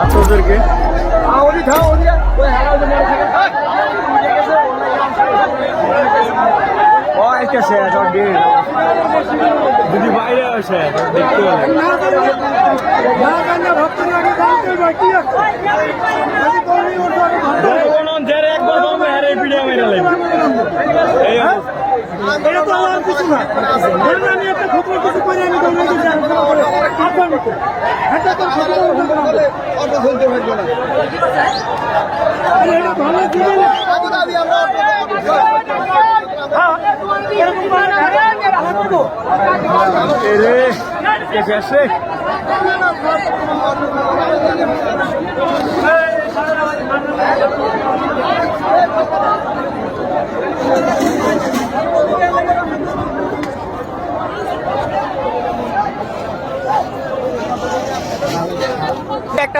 ছাত্রদেরকে। যদি বাইরে আসে দেখতে একবার এই ভিডিও মেরে লাগবে এই অবস্থা। এটা তো আমার কিছু না। ধরুন আমি একটা ক্ষুদ্র কিছু করে আমি দৌড়াইতে যাই আপনার মতো এটা তো ক্ষুদ্র কিছু না। আরে এটা ভালো এরকম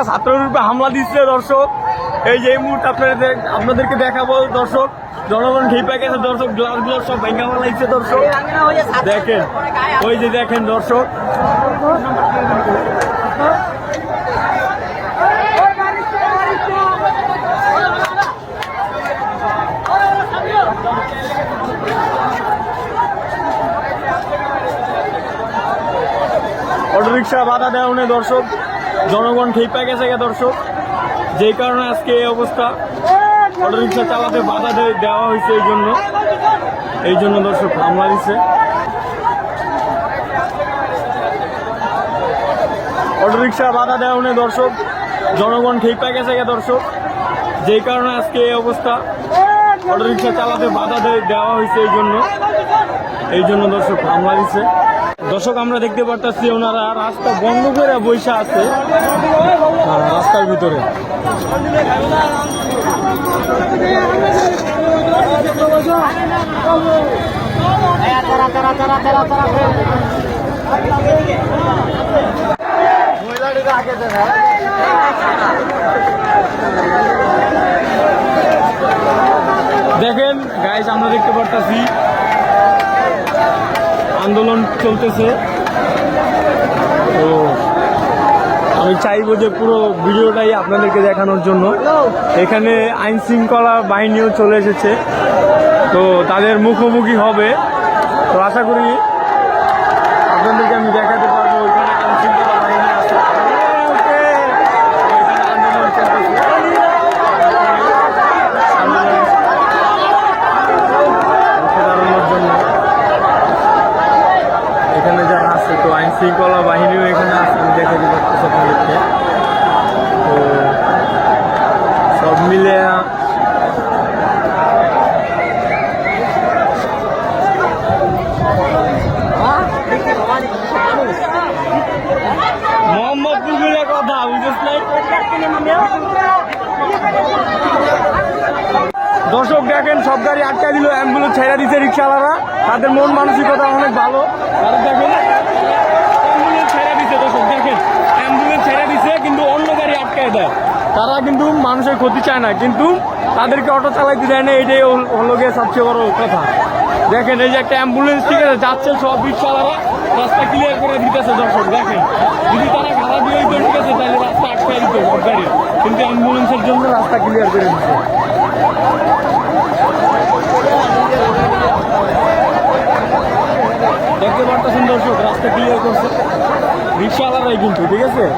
একটা ছাত্রের উপরে হামলা দিচ্ছে দর্শক। এই যে এই মুহূর্তে আপনাদের আপনাদেরকে দেখাবো দর্শক, জনগণ খেপে গেছে। দর্শক গ্লাস গ্লাস সব ভেঙে ফেলাইছে দর্শক। দেখেন, ওই যে দেখেন দর্শক। অটোরিক্সা বাধা দেওয়া দর্শক। জনগণ খেপে গেছে গে দর্শক। যেই কারণে আজকে এই অবস্থা। অটোরিক্সা চালাতে বাধা দেওয়া হয়েছে এই জন্য। এই জন্য দর্শক হামলা দিচ্ছে অটোরিক্সা বাধা দেওয়া নেই দর্শক, জনগণ খেপে গেছে গে দর্শক। যেই কারণে আজকে এই অবস্থা। অটোরিক্সা চালাতে বাধা দেওয়া হয়েছে এই জন্য। এই জন্য দর্শক হামলা দিচ্ছে দর্শক, আমরা দেখতে পারতেছি ওনারা রাস্তা বন্ধ করে বৈশা আছে। রাস্তার ভিতরে। দেখেন গাইজ আমরা দেখতে পারতাছি। আন্দোলন চলতেছে। তো আমি চাইব যে পুরো ভিডিওটাই আপনাদেরকে দেখানোর জন্য। এখানে আইন শৃঙ্খলা বাহিনীও চলে এসেছে। তো তাদের মুখোমুখি হবে। তো আশা করি আপনাদেরকে আমি দেখাতে পারব ওইখানে আইন শৃঙ্খলা বাহিনী আছে ওইখানে আন্দোলন চলতেছে। আন্দোলন রুখে দাঁড়ানোর জন্য এখানে যারা আছে তো আইন শৃঙ্খলা বাহিনীও এখানে দেখে দিতে আপনাদেরকে। তো সব মিলে কথা দর্শক দেখেন, সব গাড়ি আটকা দিল অ্যাম্বুলেন্স ছেড়ে দিচ্ছে রিক্সাওয়ালারা। তাদের মন মানসিকতা অনেক ভালো তারা দেখেন অ্যাম্বুলেন্স ছেড়ে দিচ্ছে দর্শক দেখেন অ্যাম্বুলেন্স ছেড়ে দিচ্ছে কিন্তু অন্য গাড়ি আটকায় দেয় তারা কিন্তু মানুষের ক্ষতি চায় না, কিন্তু তাদেরকে অটো চালাইতে দেয় না এটাই হল- গিয়ে সবচেয়ে বড় কথা। দেখেন, এই যে একটা অ্যাম্বুলেন্স ঠিক আছে, যাচ্ছে সব রিক্সাওয়ালারা, রাস্তা ক্লিয়ার করে দিতেছে দর্শক, দেখেন। যদি তারা খারাপ দিয়ে দিত ঠিক আছে, তাহলে রাস্তা আটকায় দিত গাড়ি। কিন্তু অ্যাম্বুলেন্সের জন্য রাস্তা ক্লিয়ার করে দিচ্ছে দেখতে পারতেছেন দর্শক, রাস্তা ক্লিয়ার করছে। রিক্সাওয়ালারাই কিন্তু, ঠিক আছে?